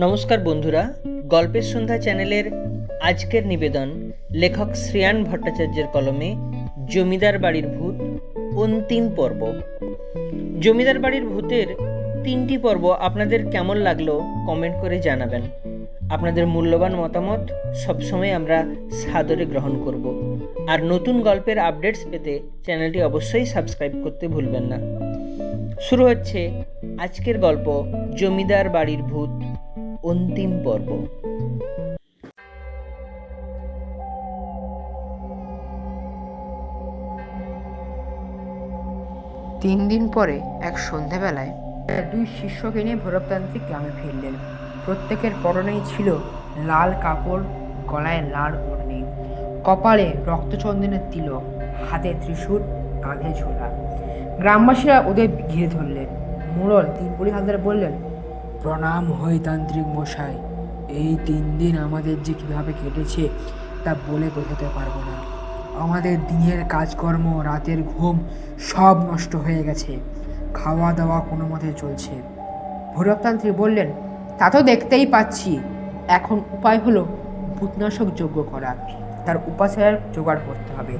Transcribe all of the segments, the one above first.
নমস্কার বন্ধুরা, গল্পের সন্ধ্যা চ্যানেলের আজকের নিবেদন লেখক শ্রেয়ান ভট্টাচার্যের কলমে জমিদার বাড়ির ভূত, অন্তিম পর্ব। জমিদার বাড়ির ভূতের তিনটি পর্ব আপনাদের কেমন লাগল কমেন্ট করে জানাবেন। আপনাদের মূল্যবান মতামত সবসময় আমরা সাদরে গ্রহণ করব। আর নতুন গল্পের আপডেটস পেতে চ্যানেলটি অবশ্যই সাবস্ক্রাইব করতে ভুলবেন না। শুরু হচ্ছে আজকের গল্প, জমিদার বাড়ির ভূত অন্তিম পর্ব। তিন দিন পরে এক সন্ধেবেলায় দুই শিষ্যকে নিয়ে ভৈরবতান্ত্রিক গ্রামে ফিরলেন। প্রত্যেকের পরনেই ছিল লাল কাপড় গলায় লাল ওড়নি। কপালে রক্তচন্দনের তিলক হাতে ত্রিশূল কাঁধে ঝোলা। গ্রামবাসীরা ওদের ঘিরে ধরলেন। মুরল তিন হালদার বললেন প্রণাম হই তান্ত্রিক মশাই। এই তিন দিন আমাদের যে কীভাবে কেটেছে তা বলে বোঝাতে পারব না। আমাদের দিনের কাজকর্ম, রাতের ঘুম সব নষ্ট হয়ে গেছে। খাওয়া দাওয়া কোনো মতে চলছে। ভৈরবতান্ত্রী বললেন, তা তো দেখতেই পাচ্ছি। এখন উপায় হলো ভূতনাশক যজ্ঞ করা। তার উপাচারের জোগাড় করতে হবে।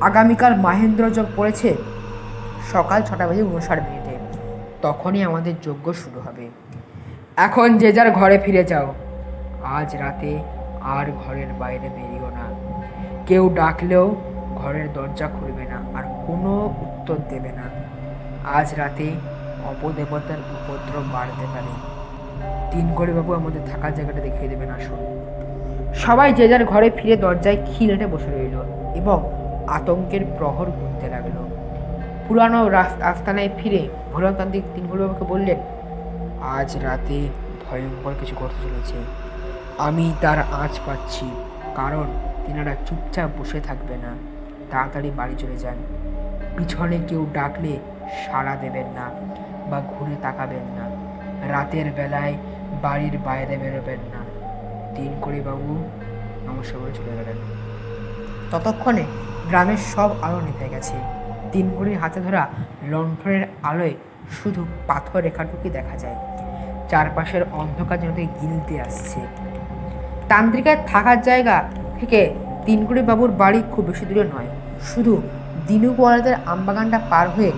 আগামীকাল মাহেন্দ্র যোগ পড়েছে সকাল ছটা বাজে উনষাট মিনিটে। তখনই আমাদের যজ্ঞ শুরু হবে। এখন যে যার ঘরে ফিরে যাও। আজ রাতে আর ঘরের বাইরে বেরিও না। কেউ ডাকলেও ঘরের দরজা খুলবে না আর কোনো উত্তর দেবে না। আজ রাতে অপদেবতার উপদ্রব বাড়তে পারে। তিন বাবু আমাদের থাকার জায়গাটা দেখিয়ে দেবেন, আসুন। সবাই যে যার ঘরে ফিরে দরজায় খিলেটে বসে রইল এবং আতঙ্কের প্রহর গুনতে লাগল। পুরানো আস্তানায় ফিরে ভোলাতান্ত্রিক তিন বাবুকে বললেন আজ রাতে ভয়ঙ্কর কিছু করতে চলেছে। আমি তার আঁচ পাচ্ছি, কারণ তিনারা চুপচাপ বসে থাকবে না। তাড়াতাড়ি বাড়ি চলে যান। পিছনে কেউ ডাকলে সাড়া দেবেন না বা ঘুরে তাকাবেন না। রাতের বেলায় বাড়ির বাইরে বেরোবেন না। তিন করে বাবু নমস্কার করে চলে গেলেন। ততক্ষণে গ্রামের সব আলো নিভে গেছে। তিন হাতে ধরা লণ্ঠনের আলোয় শুধু পাথর রেখাটুকি দেখা যায়। চারপাশের অন্ধকার যেন গিলতে আসছে। তান্ত্রিকের থাকার জায়গা থেকে তিনকুড়ি বাবুর বাড়ি খুব বেশি দূরে নয়। শুধু দিনু পোয়ালাদের আমবাগানটা পার হয়ে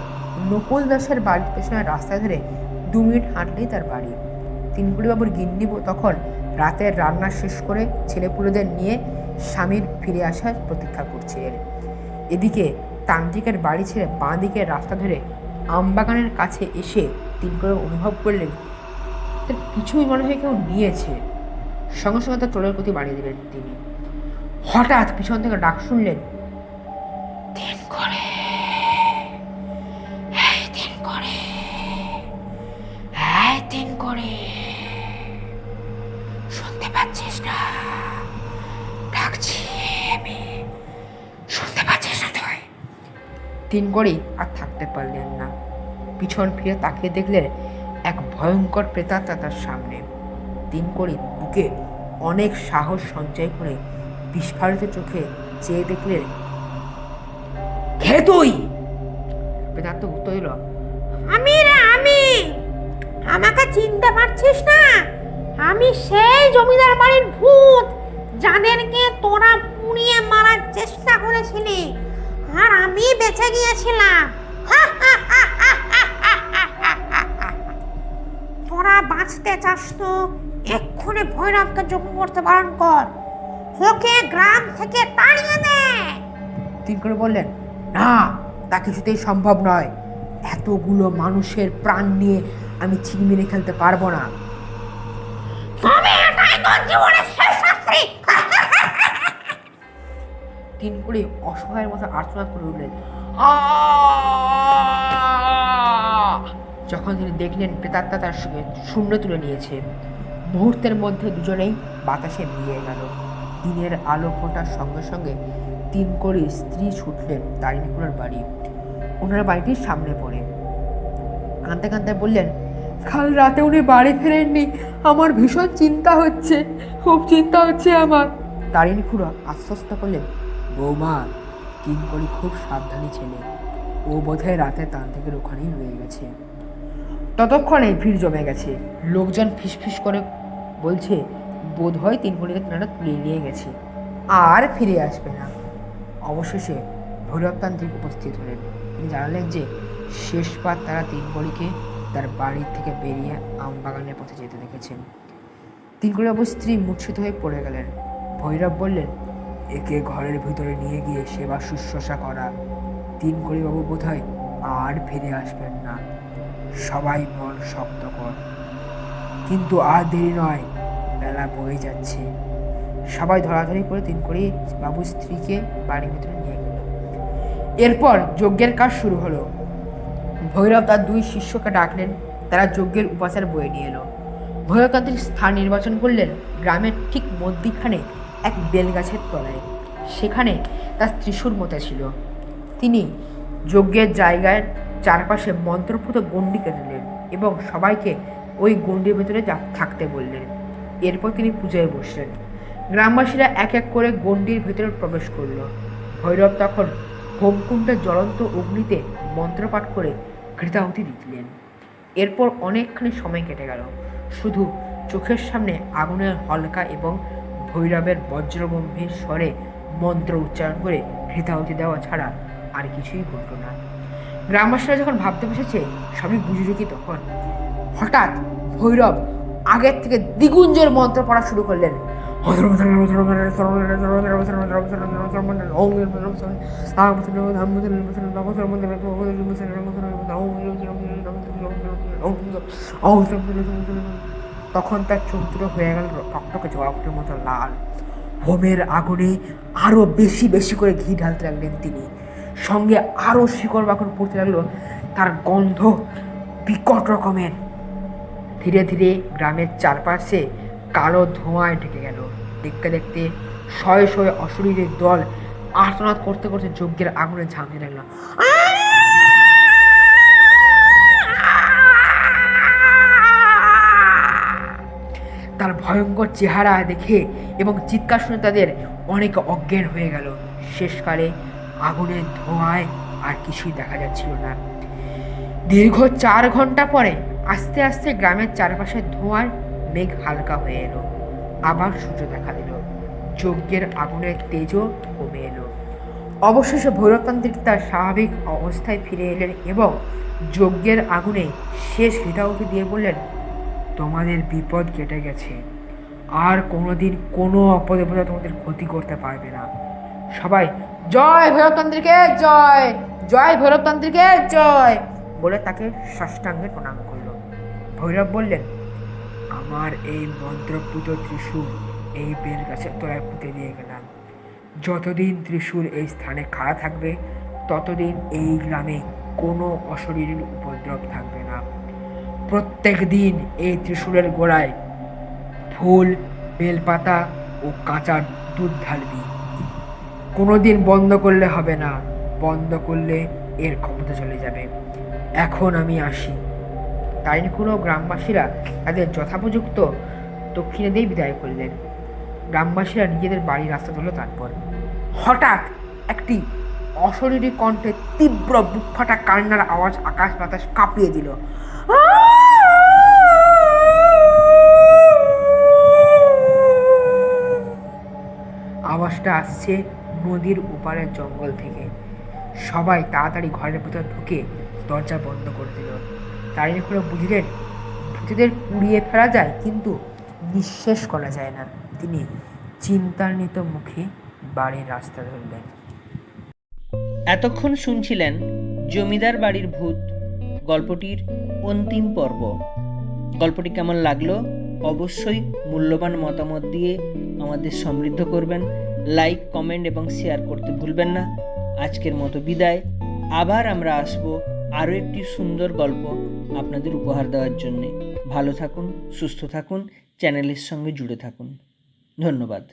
নকুল দাসের বাড়ির পেছনে রাস্তা ধরে দু মিনিট হাঁটলেই তার বাড়ি। তিনকুড়ি বাবুর গিন্নি তখন রাতের রান্না শেষ করে ছেলেপুলেদের নিয়ে স্বামীর ফিরে আসার প্রতীক্ষা করছিলেন এদিকে তান্ত্রিকের বাড়ি ছেড়ে বাঁ দিকের রাস্তা ধরে আমবাগানের কাছে এসে তিনকুড়ি অনুভব করলেন তার কিছুই মনে হয় কেউ নিয়েছে। সঙ্গে সঙ্গে তার চোরের প্রতি বাড়িয়ে দিলেন তিনি। হঠাৎ পিছন থেকে ডাক শুনলেন, তিন করে। করে। করে। শুনতে না? শুনতে না করেই আর থাকতে পারলেন না। পিছন ফিরে তাকিয়ে দেখলেন ভয়ঙ্কর প্রেতাত্মা তার সামনে। তিন করে বুকে অনেক সাহস সঞ্চয় করে বিস্ফারিত চোখে চেয়ে দেখলেন, কে তুই? প্রেতাত্মা উত্তর দিল, আমি রে আমি। আমাকে চিনতে পারছিস না? আমি সেই জমিদার বাড়ির ভূত যাদেরকে তোরা পুড়িয়ে মারার চেষ্টা করেছিলি। আর আমি বেঁচে গিয়েছিলাম। বাঁচতে চাস তো এক্ষুনি ভৈরবকে যোগ করতে বারণ কর। ওকে গ্রাম থেকে তাড়িয়ে দে। তিন করে বললেন না তা কিছুতেই সম্ভব নয়। এতগুলো মানুষের প্রাণ নিয়ে আমি ছিনিমিনি খেলতে পারব না। তবে এটাই তোর জীবনের শেষ শাস্তি তিন করে অসহায়ের মতো আর্তনাদ করে উঠলেন। যখন তিনি দেখলেন প্রেতাত্মা তার সঙ্গে শূন্য তুলে নিয়েছে, মুহূর্তের মধ্যে দুজনেই বাতাসে মিলিয়ে গেল। দিনের আলো ফোটার সঙ্গে সঙ্গে তিন করে স্ত্রী ছুটলেন তারিণীপুরের বাড়ি। ওনার বাড়িটির সামনে পড়ে। কাঁদতে কাঁদতে বললেন, কাল রাতে উনি বাড়ি ফেরেননি। আমার ভীষণ চিন্তা হচ্ছে, খুব চিন্তা হচ্ছে আমার। তারিণী খুড়ো আশ্বস্ত করলেন, বৌমা কিঙ্করি খুব সাবধানী ছেলে ও বোধহয় রাতে তান্ত্রিকের ওখানেই রয়ে গেছে। ততক্ষণে ভিড় জমে গেছে। লোকজন ফিসফিস করে বলছে বোধ হয় তিন কোটিকে তেনারা তুলে নিয়ে গেছে। আর ফিরে আসবে না। অবশেষে ভৈরবতান্ত্রিক উপস্থিত হলেন। তিনি জানালেন যে শেষবার তারা তিন কড়িকে তার বাড়ির থেকে বেরিয়ে আম বাগানের পথে যেতে দেখেছেন। তিন কড়িবাবুর স্ত্রী মূর্ছিত হয়ে পড়ে গেলেন। ভৈরব বললেন, একে ঘরের ভিতরে নিয়ে গিয়ে সেবা শুশ্রূষা করা। তিন কড়িবাবু বোধ হয় আর ফিরে আসবেন না। সবাই মন শক্ত কর। কিন্তু আর দেরি নয়, বেলা বয়ে যাচ্ছে। সবাই ধরাধরি করে তিন করে বাবুর স্ত্রীকে বাড়ির ভিতরে নিয়ে গেল। এরপর যজ্ঞের কাজ শুরু হলো। ভৈরব তার দুই শিষ্যকে ডাকলেন, তারা যজ্ঞের উপাচার বয়ে নিয়ে এলো। ভৈরব তাদের স্থান নির্বাচন করলেন গ্রামের ঠিক মধ্যিখানে এক বেলগাছের তলায়। সেখানে তার ত্রিশূর মতো ছিল। তিনি যজ্ঞের জায়গায় চারপাশে মন্ত্রপুত গণ্ডি কেটেলেন এবং সবাইকে ওই গণ্ডির ভেতরে থাকতে বললেন। এরপর তিনি পূজায় বসলেন। গ্রামবাসীরা এক এক করে গণ্ডির ভেতরে প্রবেশ করল। ভৈরব তখন হোমকুণ্ডের জ্বলন্ত অগ্নিতে মন্ত্রপাঠ করে ঘৃতাহুতি দিলেন। এরপর অনেকখানি সময় কেটে গেল। শুধু চোখের সামনে আগুনের হলকা এবং ভৈরবের বজ্রগম্ভীর স্বরে মন্ত্র উচ্চারণ করে ঘৃতাহুতি দেওয়া ছাড়া আর কিছুই ঘটল না। গ্রামবাসীরা যখন ভাবতে বসেছে সবই বুঝল কি তখন। হঠাৎ ভৈরব আগের থেকে দ্বিগুণ জোর মন্ত্র পড়া শুরু করলেন। তখন তার চোখ হয়ে গেল টকটকে জবাবটের মতো লাল। হোমের আগুনে আরও বেশি বেশি করে ঘি ঢালতে লাগলেন তিনি। সঙ্গে আরও শিকড় বাকড় পড়তে লাগল। তার গন্ধ বিকট রকমের। ধীরে ধীরে গ্রামের চারপাশে কালো ধোঁয়ায় ঢেকে গেল। দেখতে দেখতে শয়ে শয়ে অশরীরের দল আর্তনাদ করতে করতে যজ্ঞের আগুনে ঝাঁপিয়ে লাগল। তার ভয়ঙ্কর চেহারা দেখে এবং চিৎকার শুনে তাদের অনেক অজ্ঞান হয়ে গেল। শেষকালে আগুনের ধোঁয়ায় আর কিছুই দেখা যাচ্ছিল না। দীর্ঘ চার ঘণ্টা পরে আস্তে আস্তে গ্রামের চারপাশে ধোঁয়ার মেঘ হালকা হয়ে এলো। আবার সূর্য দেখা দিল। যজ্ঞের আগুনের তেজও কমে এলো। অবশেষে ভৈরবতান্ত্রিক তার স্বাভাবিক অবস্থায় ফিরে এলেন এবং যজ্ঞের আগুনে শেষ হৃদাহুতি দিয়ে বললেন, তোমাদের বিপদ কেটে গেছে। আর কোনোদিন কোনো অপদেবতা তোমাদের ক্ষতি করতে পারবে না। সবাই, জয় ভৈরবতান্ত্রিকে জয় জয় ভৈরবতান্ত্রিকে জয়, বলে তাকে সাষ্টাঙ্গে প্রণাম করল। ভৈরব বললেন, আমার এই মন্ত্রপুত ত্রিশূল এই বেল গাছের তলায় পুঁতে দিয়ে গেলাম। যতদিন ত্রিশূল এই স্থানে খাড়া থাকবে, ততদিন এই গ্রামে কোনো অশরীরীর উপদ্রব থাকবে না। প্রত্যেক দিন এই ত্রিশূলের গোড়ায় ফুল, বেলপাতা ও কাঁচা দুধ ঢালবি। কোনোদিন বন্ধ করলে হবে না। বন্ধ করলে এর ক্ষমতা চলে যাবে। এখন আমি আসি। তাই কোনো গ্রামবাসীরা তাদের যথোপযুক্ত দক্ষিণে দিয়ে বিদায় করলেন। গ্রামবাসীরা নিজেদের বাড়ির রাস্তা ধরল তারপর। হঠাৎ একটি অশরীরী কণ্ঠে তীব্র বুক ফাটা কান্নার আওয়াজ আকাশ বাতাস কাঁপিয়ে দিল। আওয়াজটা আসছে নদীর ওপারের জঙ্গল থেকে। সবাই তাড়াতাড়ি ঘরের ভেতর ঢুকে দরজা বন্ধ করে দিল। তাই করে বুঝলেন, ভূতেদের পুড়িয়ে ফেলা যায় কিন্তু নিঃশেষ করা যায় না। তিনি চিন্তান্বিত মুখে বাড়ির রাস্তা ধরলেন। এতক্ষণ শুনছিলেন জমিদার বাড়ির ভূত, গল্পটির অন্তিম পর্ব। গল্পটি কেমন লাগল? অবশ্যই মূল্যবান মতামত দিয়ে আমাদের সমৃদ্ধ করবেন। লাইক কমেন্ট এবং শেয়ার করতে ভুলবেন না। আজকের মতো বিদায়। আবার আমরা আসব আরও একটি সুন্দর গল্প আপনাদের উপহার দেওয়ার জন্যে। ভালো থাকুন, সুস্থ থাকুন চ্যানেলের সঙ্গে জুড়ে থাকুন। ধন্যবাদ।